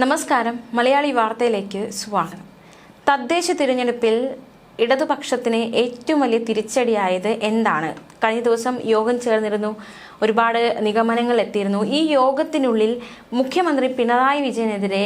നമസ്കാരം. മലയാളി വാർത്തയിലേക്ക് സ്വാഗതം. തദ്ദേശ തിരഞ്ഞെടുപ്പിൽ ഇടതുപക്ഷത്തിന് ഏറ്റവും വലിയ തിരിച്ചടിയായത് എന്താണ്? കഴിഞ്ഞ ദിവസം യോഗം ചേർന്നിരുന്നു. ഒരുപാട് നിഗമനങ്ങൾ എത്തിയിരുന്നു. ഈ യോഗത്തിനുള്ളിൽ മുഖ്യമന്ത്രി പിണറായി വിജയനെതിരെ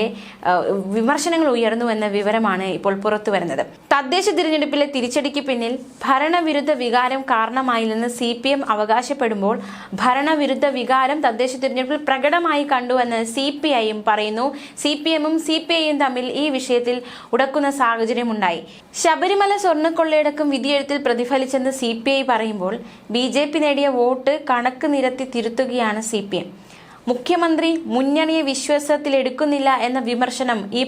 വിമർശനങ്ങൾ ഉയർന്നു എന്ന വിവരമാണ് ഇപ്പോൾ പുറത്തു വരുന്നത്. തദ്ദേശ തിരഞ്ഞെടുപ്പിലെ തിരിച്ചടിക്ക് പിന്നിൽ ഭരണവിരുദ്ധ വികാരം കാരണമായില്ലെന്ന് സി പി എം അവകാശപ്പെടുമ്പോൾ ഭരണവിരുദ്ധ വികാരം തദ്ദേശ തിരഞ്ഞെടുപ്പിൽ പ്രകടമായി കണ്ടുവെന്ന് സി പി ഐയും പറയുന്നു. സി പി എമ്മും സി പി ഐയും തമ്മിൽ ഈ വിഷയത്തിൽ ഉടക്കുന്ന സാഹചര്യമുണ്ടായി. ശബരിമല സ്വർണക്കൊള്ളയടക്കം വിധിയെഴുത്തിൽ പ്രതിഫലിച്ചെന്ന് സി പി ഐ പറയുമ്പോൾ ബി ജെ പി നേടിയ വോട്ട് കണക്ക് നിരത്തി തിരുത്തുകയാണ് സി പി എം. മുഖ്യമന്ത്രി മുന്നണിയെ വിശ്വാസത്തിലെടുക്കുന്നില്ല എന്ന വിമർശനം ഈ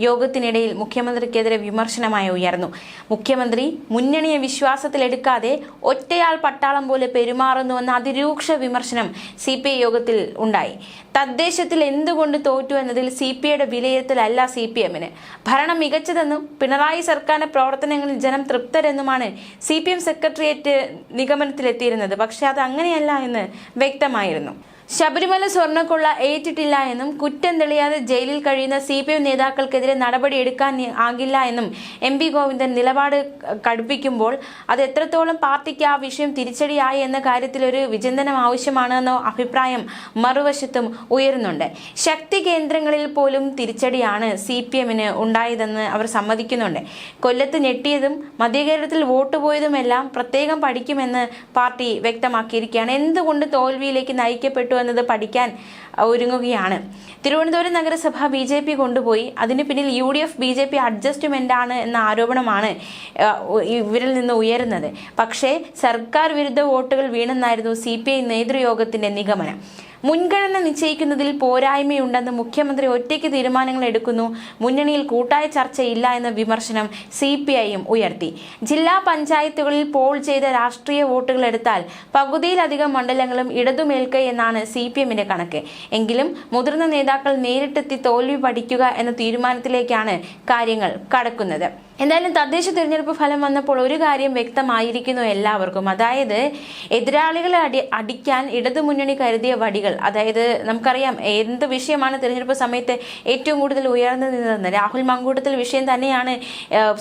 യോഗത്തിനിടയിൽ മുഖ്യമന്ത്രിക്കെതിരെ വിമർശനമായി ഉയർന്നു. മുഖ്യമന്ത്രി മുന്നണിയെ വിശ്വാസത്തിലെടുക്കാതെ ഒറ്റയാൾ പട്ടാളം പോലെ പെരുമാറുന്നുവെന്ന അതിരൂക്ഷ വിമർശനം സി പി ഐ യോഗത്തിൽ ഉണ്ടായി. തദ്ദേശത്തിൽ എന്തുകൊണ്ട് തോറ്റു എന്നതിൽ സി പി ഐയുടെ വിലയിരുത്തലല്ല സി പി എമ്മിന്. ഭരണം മികച്ചതെന്നും പിണറായി സർക്കാരിന്റെ പ്രവർത്തനങ്ങളിൽ ജനം തൃപ്തരെന്നുമാണ് സി പി എം സെക്രട്ടേറിയറ്റ് നിഗമനത്തിലെത്തിയിരുന്നത്. പക്ഷേ അത് അങ്ങനെയല്ല എന്ന് വ്യക്തമായിരുന്നു. ശബരിമല സ്വർണക്കൊള്ള ഏറ്റിട്ടില്ല എന്നും കുറ്റം തെളിയാതെ ജയിലിൽ കഴിയുന്ന സി പി എം നേതാക്കൾക്കെതിരെ നടപടി എടുക്കാൻ ആകില്ല എന്നും എം പി ഗോവിന്ദൻ നിലപാട് കടുപ്പിക്കുമ്പോൾ അത് എത്രത്തോളം പാർട്ടിക്ക് ആ വിഷയം തിരിച്ചടിയായി എന്ന കാര്യത്തിൽ ഒരു വിചിന്തനം ആവശ്യമാണെന്ന അഭിപ്രായം മറുവശത്തും ഉയരുന്നുണ്ട്. ശക്തി കേന്ദ്രങ്ങളിൽ പോലും തിരിച്ചടിയാണ് സി പി എമ്മിന് ഉണ്ടായതെന്ന് അവർ സമ്മതിക്കുന്നുണ്ട്. കൊല്ലത്ത് ഞെട്ടിയതും മധ്യകേരളത്തിൽ വോട്ട് പോയതുമെല്ലാം പ്രത്യേകം പഠിക്കുമെന്ന് പാർട്ടി വ്യക്തമാക്കിയിരിക്കുകയാണ്. എന്തുകൊണ്ട് തോൽവിയിലേക്ക് നയിക്കപ്പെട്ടു എന്നത് പഠിക്കാൻ ഒരുങ്ങുകയാണ്. തിരുവനന്തപുരം നഗരസഭ ബി ജെ പി കൊണ്ടുപോയി. അതിന് പിന്നിൽ U D F B J P adjustment ആണ് എന്ന ആരോപണമാണ് ഇവരിൽ നിന്ന് ഉയരുന്നത്. പക്ഷേ സർക്കാർ വിരുദ്ധ വോട്ടുകൾ വീണെന്നായിരുന്നു സി പി ഐ നേതൃയോഗത്തിന്റെ നിഗമനം. മുൻഗണന നിശ്ചയിക്കുന്നതിൽ പോരായ്മയുണ്ടെന്ന് മുഖ്യമന്ത്രി ഒറ്റയ്ക്ക് തീരുമാനങ്ങൾ എടുക്കുന്നു. മുന്നണിയിൽ കൂട്ടായ ചർച്ചയില്ല എന്ന വിമർശനം സി ഉയർത്തി. ജില്ലാ പഞ്ചായത്തുകളിൽ പോൾ ചെയ്ത രാഷ്ട്രീയ വോട്ടുകൾ എടുത്താൽ പകുതിയിലധികം മണ്ഡലങ്ങളും ഇടതുമേൽക്കൈ എന്നാണ് സി പി എമ്മിന്റെ കണക്ക്. എങ്കിലും മുതിർന്ന നേതാക്കൾ നേരിട്ടെത്തി തോൽവി പഠിക്കുക എന്ന തീരുമാനത്തിലേക്കാണ് കാര്യങ്ങൾ കടക്കുന്നത്. എന്തായാലും തദ്ദേശ തിരഞ്ഞെടുപ്പ് ഫലം വന്നപ്പോൾ ഒരു കാര്യം വ്യക്തമായിരിക്കുന്നു എല്ലാവർക്കും. അതായത് എതിരാളികളെ അടി അടിക്കാൻ ഇടതുമുന്നണി കരുതിയ വടികൾ. അതായത് നമുക്കറിയാം എന്ത് വിഷയമാണ് തിരഞ്ഞെടുപ്പ് സമയത്ത് ഏറ്റവും കൂടുതൽ ഉയർന്നു നിന്നതെന്ന്. രാഹുൽ മങ്കൂട്ടത്തിൽ വിഷയം തന്നെയാണ്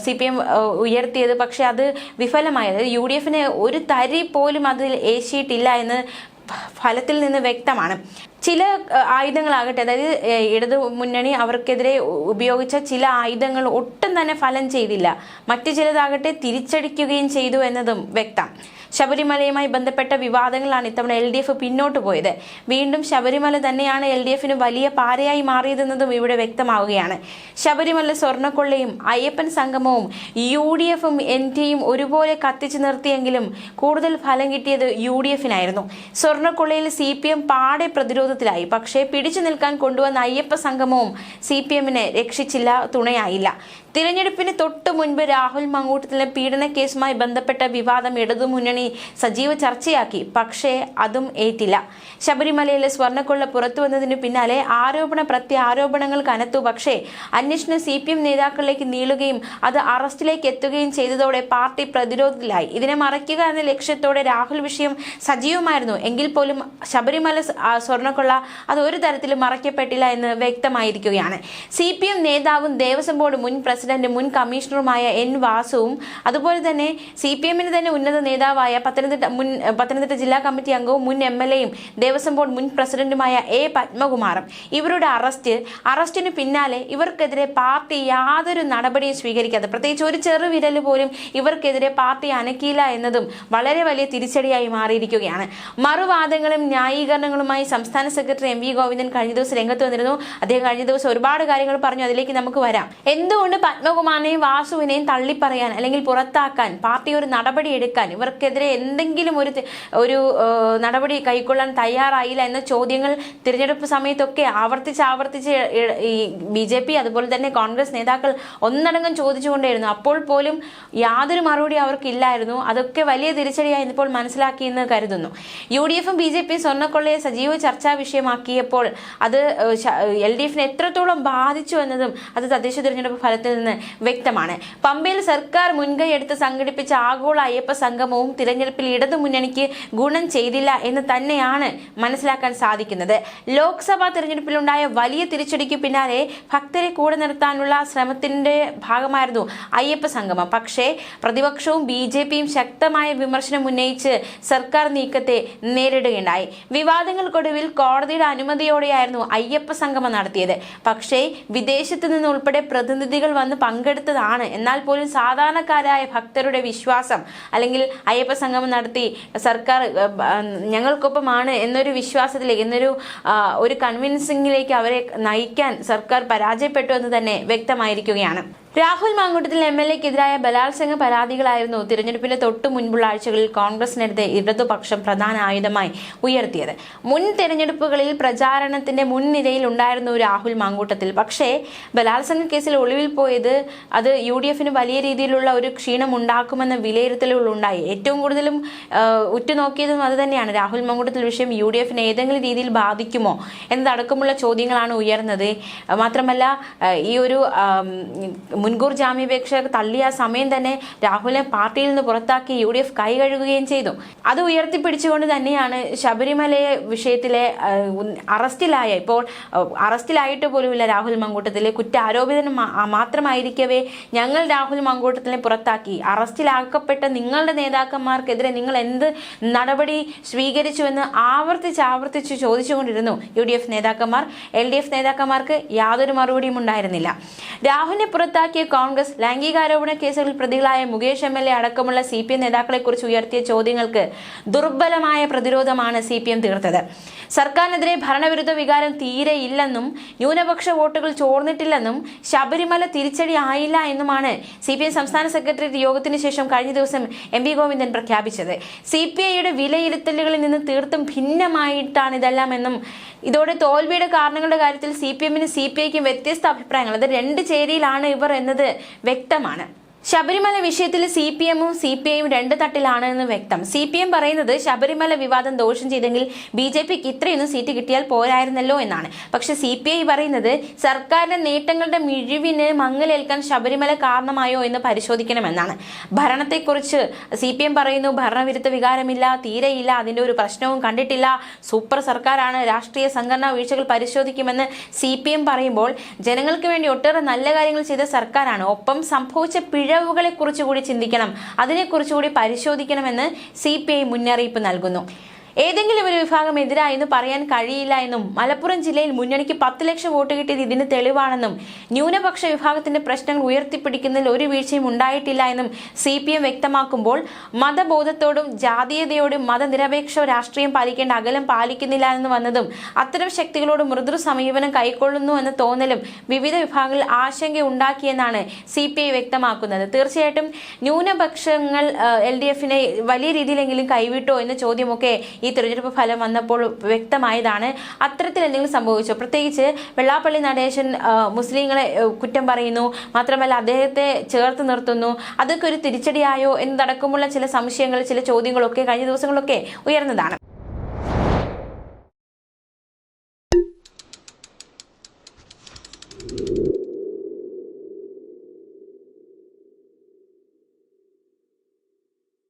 സി പി എം ഉയർത്തിയത്. പക്ഷേ അത് വിഫലമായത്. യു ഡി എഫിന് ഒരു തരി പോലും അതിൽ ഏശിയിട്ടില്ല എന്ന് ഫലത്തിൽ നിന്ന് വ്യക്തമാണ്. ചില ആയുധങ്ങളാകട്ടെ അതായത് ഇടതു മുന്നണി അവർക്കെതിരെ ഉപയോഗിച്ച ചില ആയുധങ്ങൾ ഒട്ടും തന്നെ ഫലം ചെയ്തില്ല. മറ്റു ചിലതാകട്ടെ തിരിച്ചടിക്കുകയും ചെയ്തു എന്നതും വ്യക്തം. ശബരിമലയുമായി ബന്ധപ്പെട്ട വിവാദങ്ങളാണ് ഇത്തവണ എൽ ഡി എഫ് പിന്നോട്ട് പോയത്. വീണ്ടും ശബരിമല തന്നെയാണ് എൽ ഡി എഫിന് വലിയ പാരയായി മാറിയതെന്നതും ഇവിടെ വ്യക്തമാവുകയാണ്. ശബരിമല സ്വർണക്കൊള്ളയും അയ്യപ്പൻ സംഗമവും യു ഡി എഫും എൻ ടിയും ഒരുപോലെ കത്തിച്ചു നിർത്തിയെങ്കിലും കൂടുതൽ ഫലം കിട്ടിയത് യു ഡി എഫിനായിരുന്നു. സ്വർണക്കൊള്ളയിൽ സി പി എം പാടെ പ്രതിരോധത്തിലായി. പക്ഷേ പിടിച്ചു നിൽക്കാൻ കൊണ്ടുവന്ന അയ്യപ്പ സംഗമവും സി പി എമ്മിനെ രക്ഷിച്ചില്ല തുണയായില്ല. തിരഞ്ഞെടുപ്പിന് തൊട്ടു മുൻപ് രാഹുൽ മങ്കൂട്ടത്തിലെ പീഡന കേസുമായി ബന്ധപ്പെട്ട വിവാദം ഇടതുമുന്നണി സജീവ ചർച്ചയാക്കി. പക്ഷേ അതും ഏറ്റില്ല. ശബരിമലയിലെ സ്വർണക്കൊള്ള പുറത്തു വന്നതിനു പിന്നാലെ ആരോപണ പ്രത്യാരോപണങ്ങൾ കനത്തു. പക്ഷേ അന്വേഷണം സി പി എം നേതാക്കളിലേക്ക് നീളുകയും അത് അറസ്റ്റിലേക്ക് എത്തുകയും ചെയ്തതോടെ പാർട്ടി പ്രതിരോധത്തിലായി. ഇതിനെ മറയ്ക്കുക എന്ന ലക്ഷ്യത്തോടെ രാഹുൽ വിഷയം സജീവമായിരുന്നു. എങ്കിൽ പോലും ശബരിമല സ്വർണക്കൊള്ള അത് ഒരു തരത്തിലും മറയ്ക്കപ്പെട്ടില്ല എന്ന് വ്യക്തമായിരിക്കുകയാണ്. സി പി എം നേതാവും ദേവസ്വം ബോർഡ് മുൻ പ്രസിഡന്റ് മുൻ കമ്മീഷണറുമായ എൻ വാസുവും അതുപോലെ തന്നെ സി പി എമ്മിന് തന്നെ ഉന്നത നേതാവായ പത്തനംതിട്ട മുൻ പത്തനംതിട്ട ജില്ലാ കമ്മിറ്റി അംഗവും മുൻ എം എൽ എയും ദേവസ്വം ബോർഡ് മുൻ പ്രസിഡന്റുമായ എ പത്മകുമാറും ഇവരുടെ അറസ്റ്റ് അറസ്റ്റിന് പിന്നാലെ ഇവർക്കെതിരെ പാർട്ടി യാതൊരു നടപടിയും സ്വീകരിക്കാതെ പ്രത്യേകിച്ച് ഒരു ചെറു വിരൽ പോലും ഇവർക്കെതിരെ പാർട്ടി അനക്കിയില്ല എന്നതും വളരെ വലിയ തിരിച്ചടിയായി മാറിയിരിക്കുകയാണ്. മറുവാദങ്ങളും ന്യായീകരണങ്ങളുമായി സംസ്ഥാന സെക്രട്ടറി എം വി ഗോവിന്ദൻ കഴിഞ്ഞ ദിവസം രംഗത്ത് വന്നിരുന്നു. അദ്ദേഹം കഴിഞ്ഞ ദിവസം ഒരുപാട് കാര്യങ്ങൾ പറഞ്ഞു. അതിലേക്ക് നമുക്ക് വരാം. എന്തുകൊണ്ട് പത്മകുമാറിനെയും വാസുവിനെയും തള്ളിപ്പറയാൻ അല്ലെങ്കിൽ പുറത്താക്കാൻ പാർട്ടി ഒരു നടപടി എടുക്കാൻ ഇവർക്കെതിരെ എന്തെങ്കിലും ഒരു ഒരു നടപടി കൈക്കൊള്ളാൻ തയ്യാറായില്ല എന്ന ചോദ്യങ്ങൾ തിരഞ്ഞെടുപ്പ് സമയത്തൊക്കെ ആവർത്തിച്ച് ആവർത്തിച്ച് ഈ ബി ജെ പി അതുപോലെ തന്നെ കോൺഗ്രസ് നേതാക്കൾ ഒന്നടങ്കം ചോദിച്ചുകൊണ്ടേയിരുന്നു. അപ്പോൾ പോലും യാതൊരു മറുപടി അവർക്കില്ലായിരുന്നു. അതൊക്കെ വലിയ തിരിച്ചടിയായി ഇപ്പോൾ മനസ്സിലാക്കിയെന്ന് കരുതുന്നു. യു ഡി എഫും ബി ജെ പി സ്വർണക്കൊള്ളയെ സജീവ ചർച്ചാ വിഷയമാക്കിയപ്പോൾ അത് എൽ ഡി എഫിനെ എത്രത്തോളം ബാധിച്ചു എന്നതും അത് തദ്ദേശ തിരഞ്ഞെടുപ്പ് ഫലത്തിൽ നിന്ന് വ്യക്തമാണ്. പമ്പയിൽ സർക്കാർ മുൻകൈ എടുത്ത് സംഘടിപ്പിച്ച ആഗോള അയ്യപ്പ സംഗമവും തിരഞ്ഞെടുപ്പിൽ ഇടതുമുന്നണിക്ക് ഗുണം ചെയ്തില്ല എന്ന് തന്നെയാണ് മനസ്സിലാക്കാൻ സാധിക്കുന്നത്. ലോക്സഭാ തിരഞ്ഞെടുപ്പിലുണ്ടായ വലിയ തിരിച്ചടിക്ക് പിന്നാലെ ഭക്തരെ കൂടെ നിർത്താനുള്ള ശ്രമത്തിന്റെ ഭാഗമായിരുന്നു അയ്യപ്പ സംഗമം. പക്ഷേ പ്രതിപക്ഷവും ബി ജെ പിയും ശക്തമായ വിമർശനം ഉന്നയിച്ച് സർക്കാർ നീക്കത്തെ നേരിടുകയുണ്ടായി. വിവാദങ്ങൾക്കൊടുവിൽ കോടതിയുടെ അനുമതിയോടെയായിരുന്നു അയ്യപ്പ സംഗമം നടത്തിയത്. പക്ഷേ വിദേശത്ത് നിന്ന് ഉൾപ്പെടെ പ്രതിനിധികൾ വന്ന് പങ്കെടുത്തതാണ്. എന്നാൽ പോലും സാധാരണക്കാരായ ഭക്തരുടെ വിശ്വാസം അല്ലെങ്കിൽ അയ്യപ്പ സംഗമം നടത്തി സർക്കാർ ഞങ്ങൾക്കൊപ്പമാണ് എന്നൊരു വിശ്വാസത്തിലേക്ക് എന്നൊരു ഒരു കൺവിൻസിംഗിലേക്ക് അവരെ നയിക്കാൻ സർക്കാർ പരാജയപ്പെട്ടു എന്ന് തന്നെ വ്യക്തമായിരിക്കുകയാണ്. രാഹുൽ മാങ്കൂട്ടത്തിൽ എം എൽ എക്കെതിരായ ബലാത്സംഗ പരാതികളായിരുന്നു തിരഞ്ഞെടുപ്പിന്റെ തൊട്ടു മുൻപുള്ള ആഴ്ചകളിൽ കോൺഗ്രസിനെതിരെ ഇടതുപക്ഷം പ്രധാന ആയുധമായി ഉയർത്തിയത്. മുൻ തിരഞ്ഞെടുപ്പുകളിൽ പ്രചാരണത്തിന്റെ മുൻനിരയിൽ ഉണ്ടായിരുന്നു രാഹുൽ മാങ്കൂട്ടത്തിൽ. പക്ഷേ ബലാത്സംഗ കേസിൽ ഒളിവിൽ പോയത് അത് യു ഡി എഫിന് വലിയ രീതിയിലുള്ള ഒരു ക്ഷീണം ഉണ്ടാക്കുമെന്ന വിലയിരുത്തലുകളുണ്ടായി ഏറ്റവും കൂടുതലും ഉറ്റുനോക്കിയതും അത് തന്നെയാണ്. രാഹുൽ മാങ്കൂട്ടത്തിൽ വിഷയം യു ഡി എഫിനെ ഏതെങ്കിലും രീതിയിൽ ബാധിക്കുമോ എന്നതടക്കമുള്ള ചോദ്യങ്ങളാണ് ഉയർന്നത്. മാത്രമല്ല ഈ ഒരു മുൻകൂർ ജാമ്യാപേക്ഷ തള്ളിയ സമയം തന്നെ രാഹുലിനെ പാർട്ടിയിൽ നിന്ന് പുറത്താക്കി യു ഡി എഫ് കൈകഴുകുകയും ചെയ്തു. അത് ഉയർത്തിപ്പിടിച്ചുകൊണ്ട് തന്നെയാണ് ശബരിമലയെ വിഷയത്തിലെ അറസ്റ്റിലായ ഇപ്പോൾ അറസ്റ്റിലായിട്ട് പോലുമില്ല രാഹുൽ മങ്കൂട്ടത്തിലെ കുറ്റാരോപിതൻ മാത്രമായിരിക്കവേ ഞങ്ങൾ രാഹുൽ മങ്കൂട്ടത്തിനെ പുറത്താക്കി. അറസ്റ്റിലാക്കപ്പെട്ട നിങ്ങളുടെ നേതാക്കന്മാർക്കെതിരെ നിങ്ങൾ എന്ത് നടപടി സ്വീകരിച്ചുവെന്ന് ആവർത്തിച്ച് ആവർത്തിച്ച് ചോദിച്ചുകൊണ്ടിരുന്നു യു ഡി എഫ് നേതാക്കന്മാർ. എൽ ഡി എഫ് നേതാക്കന്മാർക്ക് യാതൊരു മറുപടിയും ഉണ്ടായിരുന്നില്ല. രാഹുലിനെ പുറത്താക്കിയ കോൺഗ്രസ് ലൈംഗികാരോപണ കേസുകളിൽ പ്രതികളായ മുകേഷ് എം എൽ എ അടക്കമുള്ള സി പി എം നേതാക്കളെക്കുറിച്ച് ഉയർത്തിയ ചോദ്യങ്ങൾക്ക് ദുർബലമായ പ്രതിരോധമാണ് സി പി എം തീർത്തത്. സർക്കാരിനെതിരെ ഭരണവിരുദ്ധ വികാരം തീരെ ഇല്ലെന്നും ന്യൂനപക്ഷ വോട്ടുകൾ ചോർന്നിട്ടില്ലെന്നും ശബരിമല തിരിച്ചടി ആയില്ല എന്നുമാണ് സി പി എം സംസ്ഥാന സെക്രട്ടേറിയറ്റ് യോഗത്തിന് ശേഷം കഴിഞ്ഞ ദിവസം എം വി ഗോവിന്ദൻ പ്രഖ്യാപിച്ചത്. സി പി ഐയുടെ വിലയിരുത്തലുകളിൽ നിന്ന് തീർത്തും ഭിന്നമായിട്ടാണ് ഇതെല്ലാം എന്നും ഇതോടെ തോൽവിയുടെ കാരണങ്ങളുടെ കാര്യത്തിൽ സി പി എമ്മിനും സി പി ഐക്കും വ്യത്യസ്ത അഭിപ്രായങ്ങൾ. അത് രണ്ട് ചേരിയിലാണ് ഇവർ എന്നത് വ്യക്തമാണ്. ശബരിമല വിഷയത്തിൽ സി പി എമ്മും സി പി ഐയും രണ്ട് തട്ടിലാണ് എന്ന് വ്യക്തം. സി പി എം പറയുന്നത് ശബരിമല വിവാദം ദോഷം ചെയ്തെങ്കിൽ ബി ജെ പിക്ക് ഇത്രയൊന്നും സീറ്റ് കിട്ടിയാൽ പോരായിരുന്നല്ലോ എന്നാണ്. പക്ഷെ സി പി ഐ പറയുന്നത് സർക്കാരിന്റെ നേട്ടങ്ങളുടെ മിഴിവിന് മങ്ങലേൽക്കാൻ ശബരിമല കാരണമായോ എന്ന് പരിശോധിക്കണമെന്നാണ്. ഭരണത്തെക്കുറിച്ച് സി പി എം പറയുന്നു ഭരണവിരുദ്ധ വികാരമില്ല തീരെയില്ല അതിന്റെ ഒരു പ്രശ്നവും കണ്ടിട്ടില്ല. സൂപ്പർ സർക്കാരാണ് രാഷ്ട്രീയ സംഘടനാ വീഴ്ചകൾ പരിശോധിക്കുമെന്ന് സി പി എം പറയുമ്പോൾ ജനങ്ങൾക്ക് വേണ്ടി ഒട്ടേറെ നല്ല കാര്യങ്ങൾ ചെയ്ത സർക്കാരാണ്. ഒപ്പം സംഭവിച്ച പിഴവുകളെ കുറിച്ച് കൂടി ചിന്തിക്കണം. അതിനെക്കുറിച്ച് കൂടി പരിശോധിക്കണമെന്ന് സി മുന്നറിയിപ്പ് നൽകുന്നു. ഏതെങ്കിലും ഒരു വിഭാഗം എതിരായെന്ന് പറയാൻ കഴിയില്ല എന്നും മലപ്പുറം ജില്ലയിൽ മുന്നണിക്ക് പത്ത് ലക്ഷം വോട്ട് കിട്ടിയത് ഇതിന് തെളിവാണെന്നും ന്യൂനപക്ഷ വിഭാഗത്തിന്റെ പ്രശ്നങ്ങൾ ഉയർത്തിപ്പിടിക്കുന്നതിൽ ഒരു വീഴ്ചയും ഉണ്ടായിട്ടില്ല എന്നും സി പി എം വ്യക്തമാക്കുമ്പോൾ മതബോധത്തോടും ജാതീയതയോടും മതനിരപേക്ഷ രാഷ്ട്രീയം പാലിക്കേണ്ട അകലം പാലിക്കുന്നില്ല എന്ന് വന്നതും അത്തരം ശക്തികളോട് മൃദു സമീപനം കൈക്കൊള്ളുന്നു എന്ന തോന്നലും വിവിധ വിഭാഗങ്ങളിൽ ആശങ്ക ഉണ്ടാക്കിയെന്നാണ് സി പി ഐ വ്യക്തമാക്കുന്നത്. തീർച്ചയായിട്ടും ന്യൂനപക്ഷങ്ങൾ എൽ ഡി എഫിനെ വലിയ രീതിയിലെങ്കിലും കൈവിട്ടോ എന്ന ചോദ്യമൊക്കെ ഈ തിരഞ്ഞെടുപ്പ് ഫലം വന്നപ്പോൾ വ്യക്തമായതാണ് അത്തരത്തിൽ എന്തെങ്കിലും സംഭവിച്ചോ? പ്രത്യേകിച്ച് വെള്ളാപ്പള്ളി നടേശൻ മുസ്ലിങ്ങളെ കുറ്റം പറയുന്നു മാത്രമല്ല അദ്ദേഹത്തെ ചേർത്ത് നിർത്തുന്നു. അതൊക്കെ ഒരു തിരിച്ചടിയായോ എന്നതടക്കമുള്ള ചില സംശയങ്ങൾ ചില ചോദ്യങ്ങളൊക്കെ കഴിഞ്ഞ ദിവസങ്ങളൊക്കെ ഉയർന്നതാണ്.